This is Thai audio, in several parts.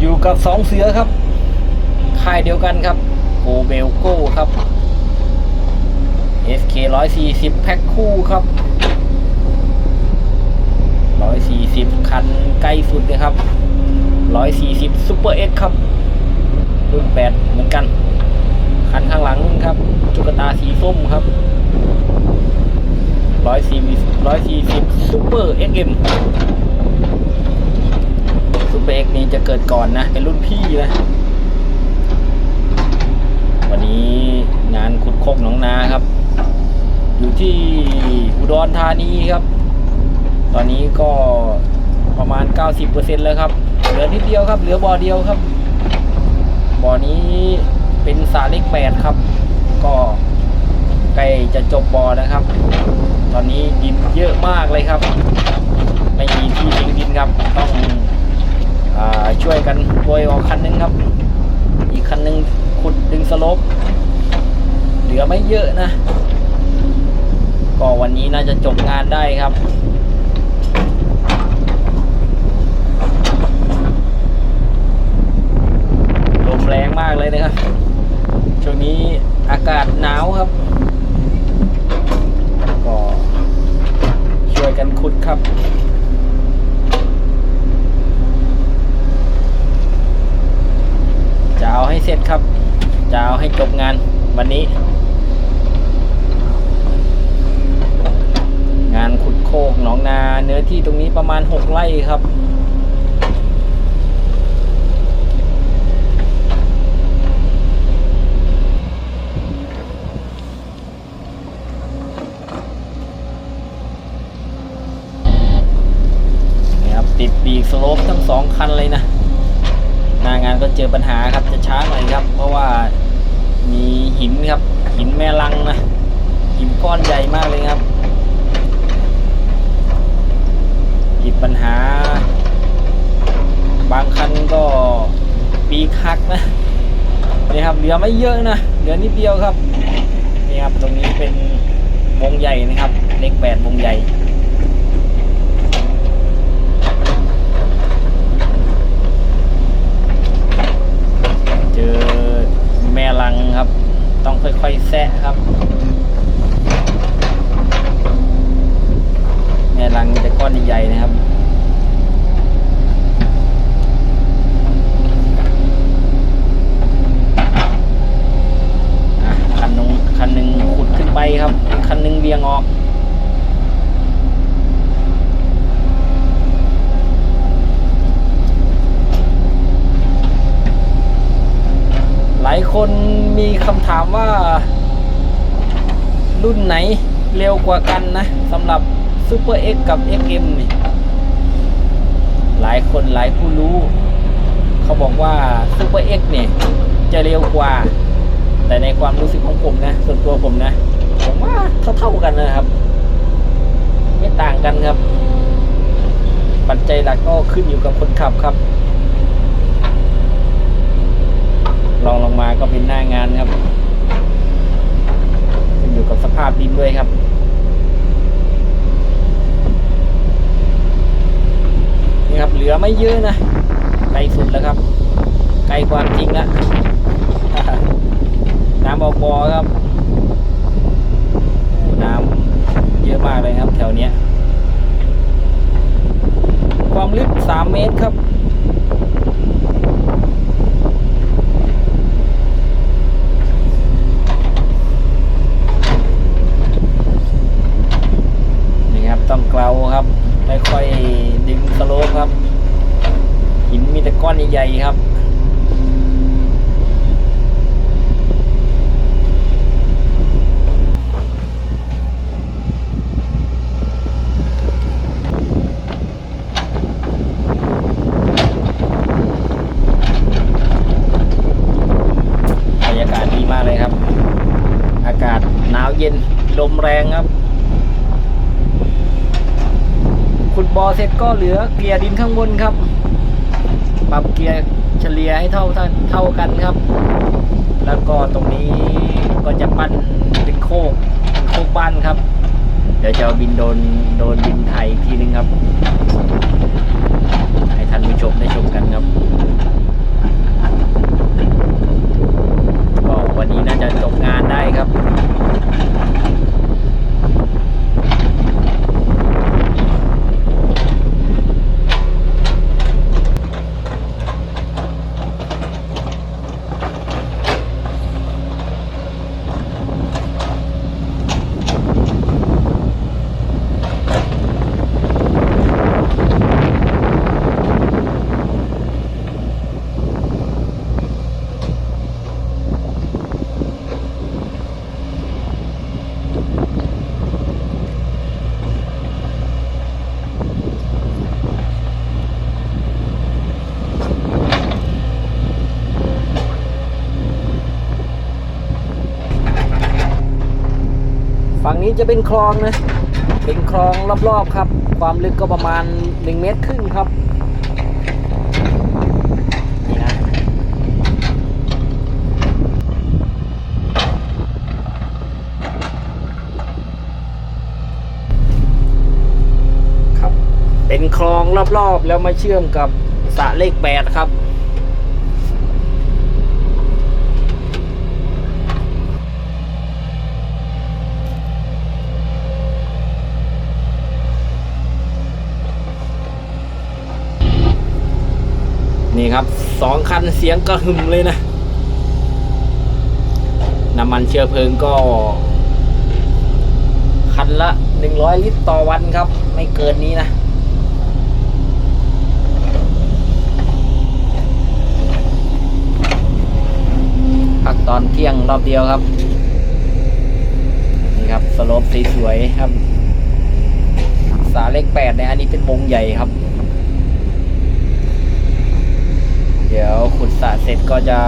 อยู่กับสองเสือครับ ค่ายเดียวกันครับโกเบลโก้ครับ SK 140 แพ็คคู่ครับ 140 คันใกล้สุดเลยครับ 140 Super X ครับ รุ่น 8 เหมือนกัน คันข้างหลังครับ จุกตาสีส้มครับ 140 140 Super XM Super X นี้จะเกิดก่อนนะ เป็นรุ่นพี่นะ วันนี้งานขุดโคกหนองนาครับ อยู่ที่อุดรธานีครับ ตอนนี้ก็ประมาณ 90%แล้วครับ เหลือนิดเดียวครับ เหลือบ่อเดียวครับ บ่อนี้เป็นสาเล็กแปดครับ ก็ใกล้จะจบบ่อนะครับ ตอนนี้ดินเยอะมากเลยครับ ไม่มีที่ทิ้งดินครับ ต้อง ช่วยกันโวยออกคันหนึงครับ อีกคันหนึงขุดดึงสลปเหลือไม่เยอะนะ ก็วันนี้น่าจะจบงานได้ครับลมแรงมากเลยนะครับ ช่วงนี้อากาศหนาวครับ ก็ช่วยกันขุดครับ จะเอาให้เสร็จครับ จะเอาให้จบงานวันนี้ งานขุดโคกหนองนา เนื้ อที่ตรงนี้ประมาณ 6 ไร่ครับนี่ครับติดปีกสโลปทั้งสองคันเลยนะ หน้างานก็เจอปัญหาครับจะช้าหน่อยครับ เพราะว่ามีหินครับ หินแม่ลังนะ หินก้อนใหญ่มากเลยครับ อีกปัญหา บางคันก็ปีคักนะนี่ครับเหลือไม่เยอะนะเหลือนิดเดียวครับนี่ครับตรงนี้เป็นวงใหญ่นะครับ เลขแปดวงใหญ่ เจอแม่ลังครับ ต้องค่อยๆแซะครับ แม่ลังมีแต่ก้อนใหญ่ๆนะครับ อะคันหนึงคันหนึ่งขุดขึ้นไปครับอีกคันหนึงเรียงออก หลาย คนมีคำถามว่า รุ่นไหนเร็วกว่ากันนะสำหรับ Super X กับ XM นี่หลายคนหลายผู้รู้ เขาบอกว่า Super X เนี่ย จะเร็วกว่า แต่ในความรู้สึกของผมนะ ส่วนตัวผมนะ ผมว่าเท่าๆกันนะครับ ไม่ต่างกันครับ ปัจจัยหลักก็ขึ้นอยู่กับคนขับครับ ลองลงมาก็เป็นหน้างานครับขึ้นอยู่กับสภาพดินด้วยครับนี่ครับเหลือไม่เยอะนะใกล้สุดแล้วครับใกล้ความจริงแล้ว น้ำออกบอครับโอ้น้ำเยอะมากเลยครับ แถวเนี้ย ความลึก 3 เมตรครับ นี่ครับ ต้องเกลาครับ ค่อยๆดึงสโลปครับ หินมีแต่ก้อน ใหญ่ครับบรรยากาศดีมากเลยครับอากาศหนาวเย็นลมแรงครับ ขุดบ่อเสร็จก็เหลือเกลี่ยดินข้างบนครับ ปรับเกียร์เฉลี่ยให้เท่าเท่ากันครับ แล้วก็ตรงนี้ก็จะปั้นเป็นโคกเป็นโคกบ้านครับ เดี๋ยวจะบินโดนโดนบินไทยอีกทีนึงครับ ให้ท่านผู้ชมได้ชมกันครับ นี้จะเป็นคลองนะ เป็นคลองรอบๆครับ ความลึกก็ประมาณ 1 เมตรครึ่งครับนี่นะครับเป็นคลองรอบๆ แล้วมาเชื่อมกับสระเลขแปดครับ นี่ครับสองคันเสียงกระหึ่มเลยนะ น้ำมันเชื้อเพลิงก็ คันละหนึ่งร้อยลิตรต่อวันครับ ไม่เกินนี้นะพักตอนเที่ยงรอบเดียวครับนี่ครับสโลปสวยๆครับ สาเลขแปดในยอันนี้เป็นวงใหญ่ครับ เดี๋ยวขุดสระเสร็จก็จะ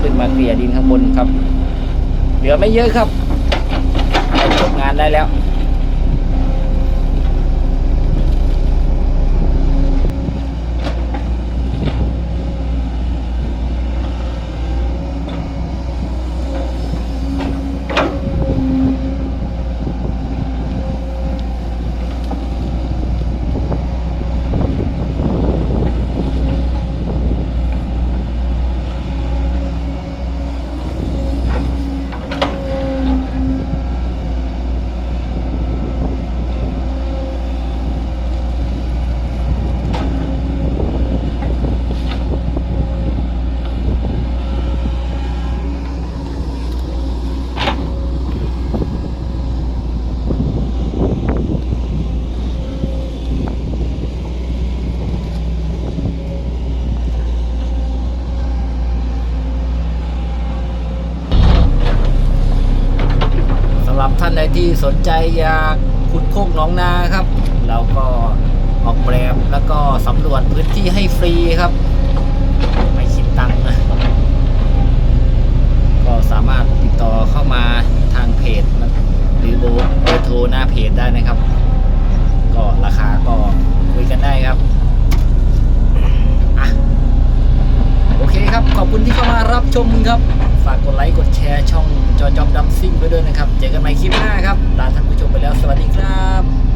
ขึ้นมาเกลี่ยดินข้างบนครับ เหลือไม่เยอะครับไปจบงานได้แล้ว ที่สนใจอยากขุดโคกหนองนาครับ เราก็ออกแบบแล้วก็สำรวจพื้นที่ให้ฟรีครับ ไม่คิดตังค์นะก็สามารถติดต่อเข้ามาทางเพจหรือเบอร์เบอร์โทรหน้าเพจได้นะครับ ก็ราคาก็คุยกันได้ครับโอเคครับ ขอบคุณที่เข้ามารับชมครับ ฝากกดไลค์ กดแชร์ช่อง จอจอมดำซิ่งไปด้วยนะครับ เจอกันใหม่คลิปหน้าครับลาท่านผู้ชมไปแล้วสวัสดีครับ